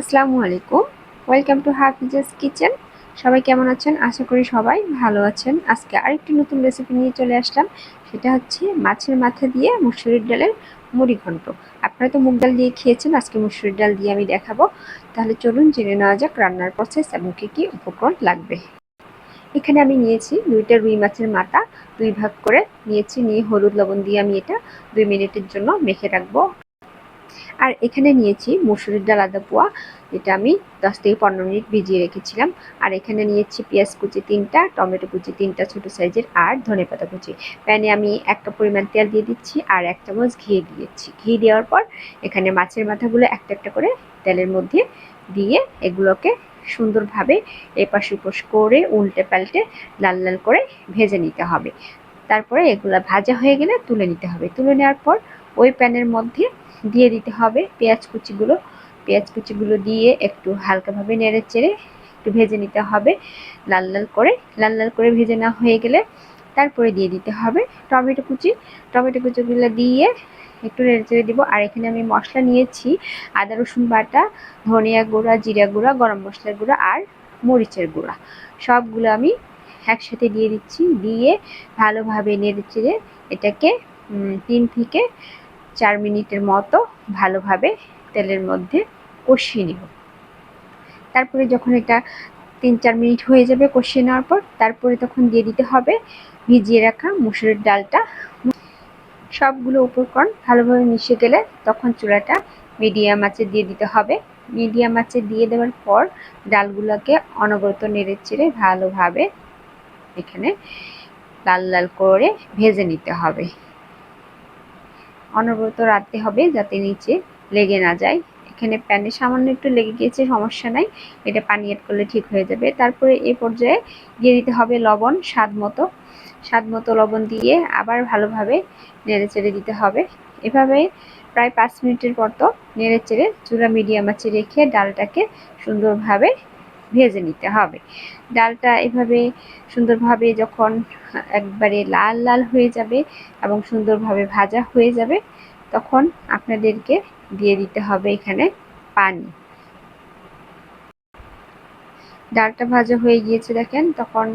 আসসালামু আলাইকুম। Welcome to Hafiza's kitchen সবাই কেমন আছেন? আশা করি সবাই ভালো আছেন। আজকে আরেকটি নতুন রেসিপি নিয়ে চলে আসলাম। সেটা হচ্ছে মাছের মাথা দিয়ে মুসুরির ডালের মুড়ি ঘন্ট। আপনারা তো মুগ ডাল দিয়ে খেয়েছেন, আজকে মুসুরির ডাল দিয়ে আমি দেখাবো। তাহলে চলুন জেনে নেওয়া যাক রান্নার প্রসেস এবং কী কী উপকরণ লাগবে। এখানে আমি নিয়েছি দুইটা রুই মাছের মাথা, দুই ভাগ করে নিয়েছি। নিয়ে হলুদ লবণ দিয়ে আমি এটা দুই মিনিটের জন্য মেখে রাখব। আর এখানে নিয়েছি মুসুরির ডাল, আদা, পোয়া, যেটা আমি দশ থেকে পনেরো মিনিট ভিজিয়ে রেখেছিলাম। আর এখানে নিয়েছি পেঁয়াজ কুচি তিনটা, টমেটো কুচি তিনটা ছোট সাইজের আর ধনে পাতা কুচি। প্যানে আমি একটা পরিমাণ তেল দিয়ে দিচ্ছি আর এক চামচ ঘি দিয়েছি। ঘি দেওয়ার পর এখানে মাছের মাথাগুলো একটা একটা করে তেলের মধ্যে দিয়ে এগুলোকে সুন্দরভাবে এপাশ উপাশ করে উল্টে পাল্টে লাল লাল করে ভেজে নিতে হবে। তারপরে এগুলো ভাজা হয়ে গেলে তুলে নিতে হবে। তুলে নেওয়ার পর ওই প্যানের মধ্যে দিয়ে দিতে হবে পেঁয়াজ কুচিগুলো। পেঁয়াজ কুচিগুলো দিয়ে একটু হালকাভাবে নেড়ে চেড়ে একটু ভেজে নিতে হবে। লাল লাল করে, লাল লাল করে ভেজে না হয়ে গেলে তারপরে দিয়ে দিতে হবে টমেটো কুচি। টমেটো কুচিগুলো দিয়ে একটু নেড়ে চেড়ে দিব। আর এখানে আমি মশলা নিয়েছি আদা, রসুন বাটা, ধনিয়া গুঁড়া, জিরা গুঁড়া, গরম মশলার গুঁড়া আর মরিচের গুঁড়া। সবগুলো আমি একসাথে দিয়ে দিচ্ছি। দিয়ে ভালোভাবে নেড়ে চেড়ে এটাকে তিন থেকে চার মিনিটের মতো ভালোভাবে তেলের মধ্যে কষিয়ে নেব। তারপরে যখন এটা তিন চার মিনিট হয়ে যাবে কষিয়ে নেওয়ার পর, তারপরে তখন দিয়ে দিতে হবে ভিজিয়ে রাখা মুসুরের ডালটা। সবগুলো উপকরণ ভালোভাবে মিশে গেলে তখন চুলাটা মিডিয়াম আঁচে দিয়ে দিতে হবে। মিডিয়াম আঁচে দিয়ে দেওয়ার পর ডালগুলোকে অনবরত নেড়ে চেড়ে ভালোভাবে এখানে লাল লাল করে ভেজে নিতে হবে। অনবরত রাখতে হবে যাতে নিচে লেগে না যায়। এখানে প্যানে সামান্য একটু লেগে গিয়েছে, সমস্যা নাই। এটা পানি অ্যাড করলে ঠিক হয়ে যাবে। তারপরে এ পর্যায়ে দিয়ে দিতে হবে লবণ স্বাদ মতো। স্বাদ মতো লবণ দিয়ে আবার ভালোভাবে নেড়ে চেড়ে দিতে হবে। এভাবে প্রায় পাঁচ মিনিটের পর তো নেড়ে চেড়ে চুলা মিডিয়াম আছে রেখে ডালটাকে সুন্দরভাবে ভেজে নিতে হবে। ডালটা এভাবে সুন্দরভাবে যখন একবারে লাল লাল হয়ে যাবে এবং সুন্দরভাবে ভাজা হয়ে যাবে, তখন আপনাদেরকে দিয়ে দিতে হবে এখানে পানি। ডালটা ভাজা হয়ে গিয়েছে দেখেন, তখন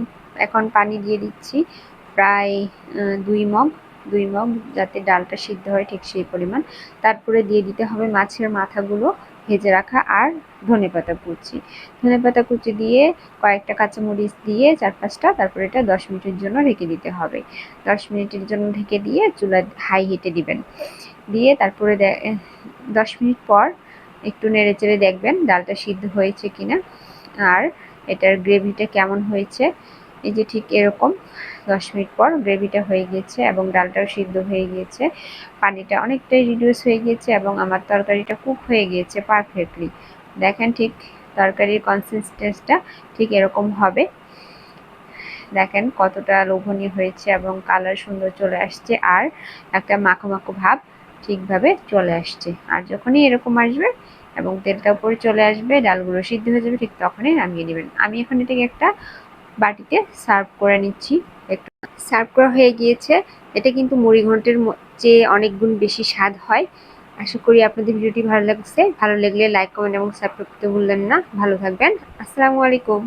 এখন পানি দিয়ে দিচ্ছি প্রায় দুই মগ দুই মগ যাতে ডালটা সিদ্ধ হয় ঠিক সেই পরিমাণ। তারপরে দিয়ে দিতে হবে মাছের মাথাগুলো ভেজে রাখা আর ধনে পাতা কুচি। ধনে পাতা কুচি দিয়ে কয়েকটা কাঁচামরিচ দিয়ে চার পাঁচটা, তারপর এটা দশ মিনিটের জন্য ঢেকে দিতে হবে। দশ মিনিটের জন্য ঢেকে দিয়ে চুলা হাই হিটে দিবেন। দিয়ে তারপরে দশ মিনিট পর একটু নেড়ে চেড়ে দেখবেন ডালটা সিদ্ধ হয়েছে কিনা, আর এটার গ্রেভিটা কেমন হয়েছে। এই যে ঠিক এরকম, দশ মিনিট পর গ্রেভিটা হয়ে গিয়েছে এবং ডালটাও সিদ্ধ হয়ে গিয়েছে পানিটা অনেকটাই রিডিউস হয়ে গিয়েছে এবং আমার তরকারিটা কুক হয়ে গিয়েছে পারফেক্টলি দেখেন ঠিক তরকারির কনসিস্টেন্সটা ঠিক এরকম হবে। দেখেন কতটা লোভনীয় হয়েছে এবং কালার সুন্দর চলে আসছে আর একটা মাখো মাখো ভাব ঠিকভাবে চলে আসছে। আর যখনই এরকম আসবে এবং তেলটা উপরে চলে আসবে, ডালগুলো সিদ্ধ হয়ে যাবে, ঠিক তখনই নামিয়ে নেবেন। আমি এখন এটাকে একটা বাটিতে সার্ভ করে নিচ্ছি। একটু সার্ভ করা হয়ে গিয়েছে। এটা কিন্তু মুড়ি ঘন্টের চেয়ে অনেক গুণ বেশি স্বাদ হয়। আশা করি আপনাদের ভিডিওটি ভালো লাগছে। ভালো লাগলে লাইক কমেন্ট এবং সাবস্ক্রাইব করতে ভুলবেন না। ভালো থাকবেন। আসসালামু আলাইকুম।